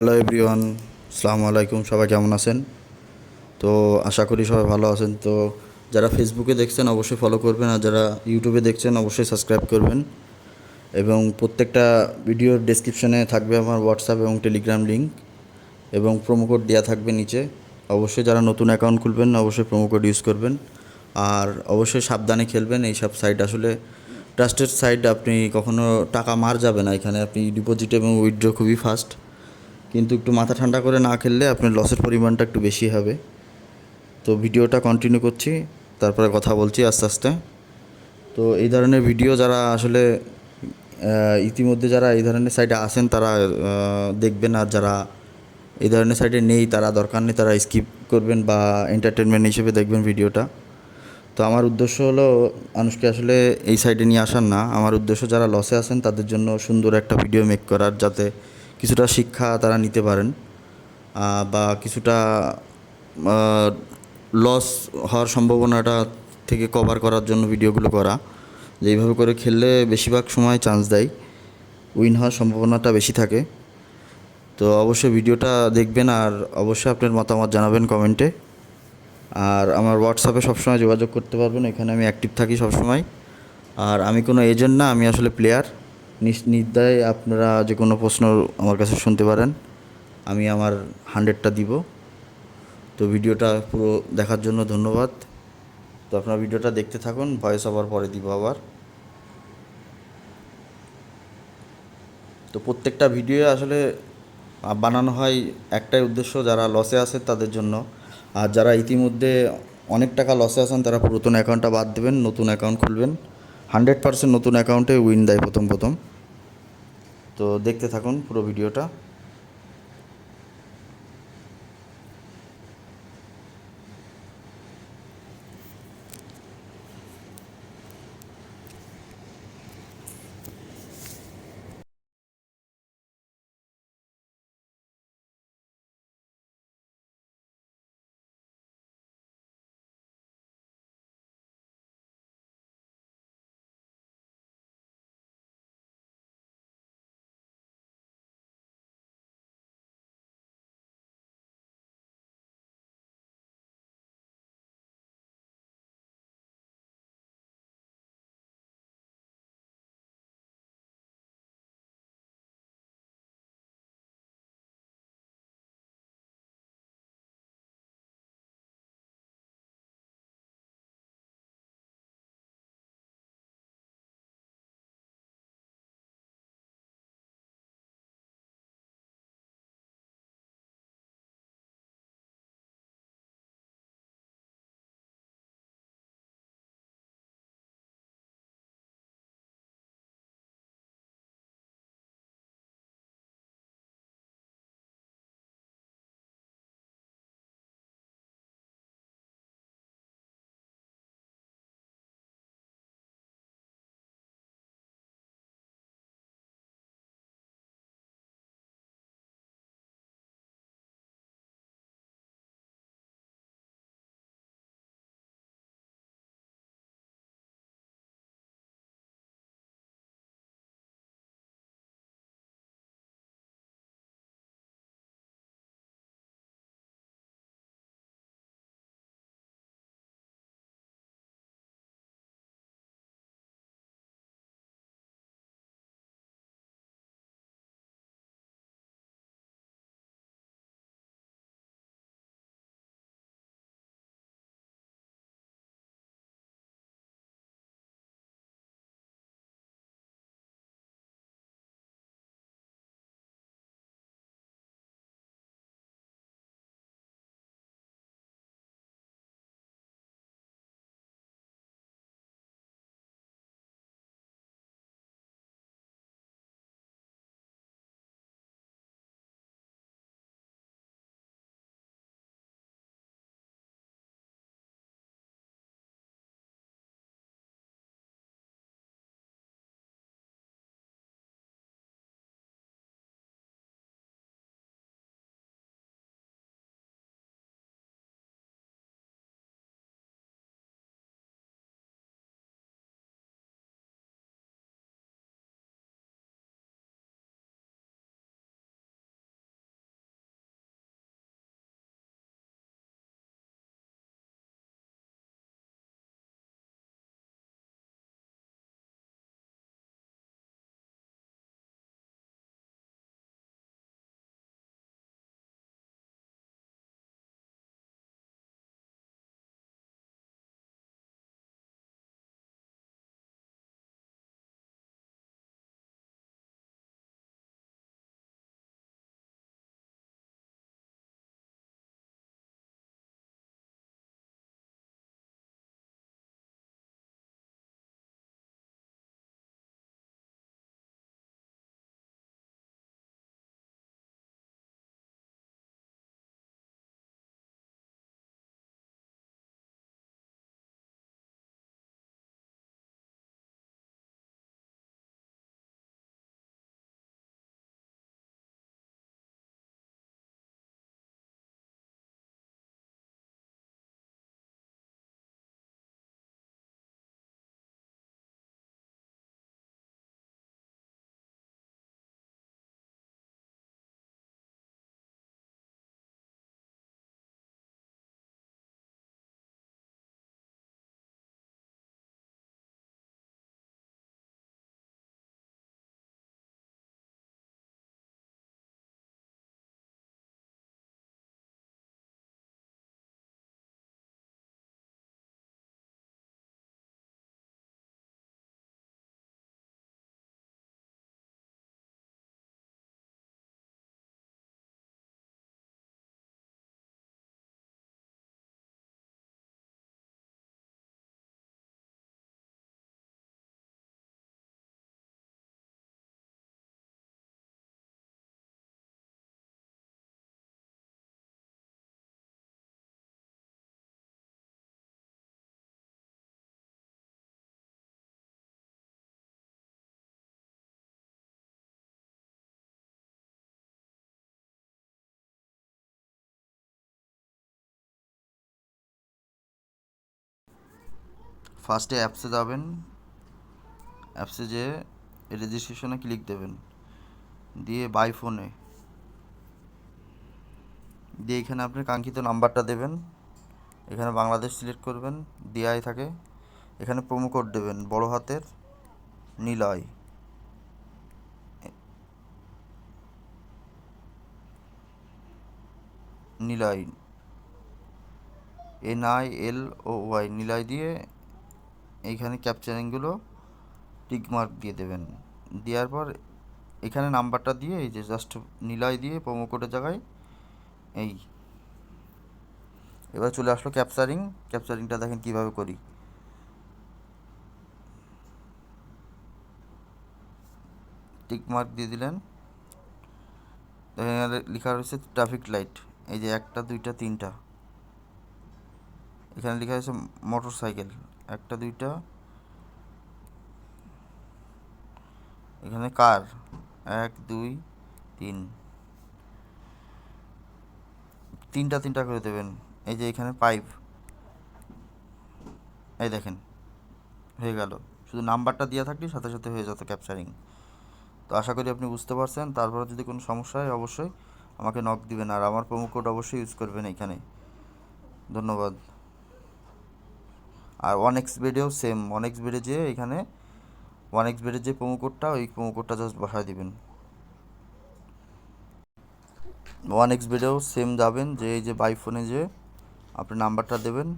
Hello everyone, আসসালামু আলাইকুম, সবাই কেমন আছেন? তো আশা করি সবাই ভালো আছেন। তো যারা ফেসবুকে দেখছেন অবশ্যই ফলো করবেন, আর যারা ইউটিউবে দেখছেন অবশ্যই সাবস্ক্রাইব করবেন। এবং প্রত্যেকটা ভিডিওর ডেসক্রিপশনে থাকবে আমার হোয়াটসঅ্যাপ এবং টেলিগ্রাম লিঙ্ক এবং প্রোমো কোড দেওয়া থাকবে নিচে। অবশ্যই যারা নতুন অ্যাকাউন্ট খুলবেন, অবশ্যই প্রোমো কোড ইউজ করবেন। আর অবশ্যই সাবধানে খেলবেন এইসব সাইট আসলে ট্রাস্টেড সাইট আপনি কখনো টাকা মার যাবে না। এখানে আপনি ডিপোজিট এবং উইথড্র খুবই ফাস্ট কিন্তু একটু মাথা ঠান্ডা করে না খেললে আপনার লসের পরিমাণটা একটু বেশি হবে। তো ভিডিওটা কন্টিনিউ করছি, তারপরে কথা বলছি আস্তে আস্তে। তো এই ধরনের ভিডিও যারা আসলে ইতিমধ্যে যারা এই ধরনের সাইটে আসেন, তারা দেখবেন আর যারা এই ধরনের সাইটে নেই, তারা দরকার নেই, তারা স্কিপ করবেন বা এন্টারটেনমেন্ট হিসেবে দেখবেন ভিডিওটা তো আমার উদ্দেশ্য হলো মানুষকে আসলে এই সাইডে নিয়ে আসার না। আমার উদ্দেশ্য যারা লসে আছেন, তাদের জন্য সুন্দর একটা ভিডিও মেক করার, যাতে কিছুটা শিক্ষা তারা নিতে পারেন বা কিছুটা লস হওয়ার সম্ভাবনাটা থেকে কভার করার জন্য ভিডিওগুলো করা, যে এইভাবে করে খেললে বেশিরভাগ সময় চান্স দেয় উইন হওয়ার সম্ভাবনাটা বেশি থাকে। তো অবশ্যই ভিডিওটা দেখবেন আর অবশ্যই আপনার মতামত জানাবেন কমেন্টে আর আমার হোয়াটসঅ্যাপে সবসময় যোগাযোগ করতে পারবেন, এখানে আমি অ্যাক্টিভ থাকি সবসময়। আর আমি কোনো এজেন্ট না, আমি আসলে প্লেয়ার নির্দায় আপনারা যে কোনো প্রশ্ন আমার কাছে শুনতে পারেন। আমি আমার হান্ড্রেডটা দিব। তো ভিডিওটা পুরো দেখার জন্য ধন্যবাদ। তো আপনার ভিডিওটা দেখতে থাকুন, ভয়েস ওভার পরে দিব আবার। তো প্রত্যেকটা ভিডিও আসলে বানানো হয় একটাই উদ্দেশ্য, যারা লসে আছে তাদের জন্য। আর যারা ইতিমধ্যে অনেক টাকা লসে আছেন, তারা পুরাতন অ্যাকাউন্টটা বাদ দেবেন, নতুন অ্যাকাউন্ট খুলবেন। হান্ড্রেড পার্সেন্ট নতুন অ্যাকাউন্টে উইন দেয় প্রথম প্রথম। তো দেখতে থাকুন পুরো ভিডিওটা। ফার্স্টে অ্যাপসে যাবেন অ্যাপসে যে রেজিস্ট্রেশনে ক্লিক দেবেন। দিয়ে বাই ফোনে দিয়ে এখানে আপনি কাঙ্ক্ষিত নাম্বারটা দেবেন। এখানে বাংলাদেশ সিলেক্ট করবেন দেয়াই থাকে। এখানে প্রোমো কোড দেবেন, বড় হাতের Niloy Niloy N I. L O Y Niloy দিয়ে এইখানে ক্যাপচারিংগুলো টিকমার্ক দিয়ে দেবেন। দেওয়ার পর এখানে নাম্বারটা দিয়ে এই যে জাস্ট নিলয় দিয়ে প্রোমো কোডের জায়গায় এই এবার চলে আসলো ক্যাপচারিং ক্যাপচারিংটা দেখেন কীভাবে করি। টিকমার্ক দিয়ে দিলেন। লেখা রয়েছে ট্রাফিক লাইট এই যে একটা, দুইটা, তিনটা। এখানে লেখা আছে মোটর সাইকেল একটা, দুইটা। এখানে কার? এক, দুই, তিন। তিনটা তিনটা করে দেবেন। এই যে এখানে পাইপ এই দেখেন, হয়ে গেল। শুধু নাম্বারটা দেওয়া থাকলে সাথে সাথে হয়ে যেত ক্যাপচারিং তো আশা করি আপনি বুঝতে পারছেন। তারপরে যদি কোনো সমস্যা হয়, অবশ্যই আমাকে নক দিবেন। আর আমার প্রোমো কোড অবশ্যই ইউজ করবেন এখানে। ধন্যবাদ। আর ওয়ান এক্স বেডেও সেম ওয়ান এক্স বেডে যেয়ে এখানে ওয়ান এক্স বেডের যে প্রোমো কোডটা ওই প্রোমো কোডটা জাস্ট বসায় দিবেন। ওয়ান এক্স বেডেও সেম যাবেন, যে এই যে বাই ফোনে যে আপনি নাম্বারটা দেবেন,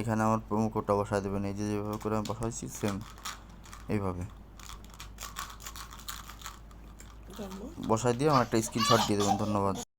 এখানে আমার প্রোমো কোডটা বসায় দেবেন। এই যে যেভাবে করে আমি বসাইছি সেম এইভাবে। বসায় দিয়ে আমার একটা স্ক্রিনশট দিয়ে দেবেন, ধন্যবাদ।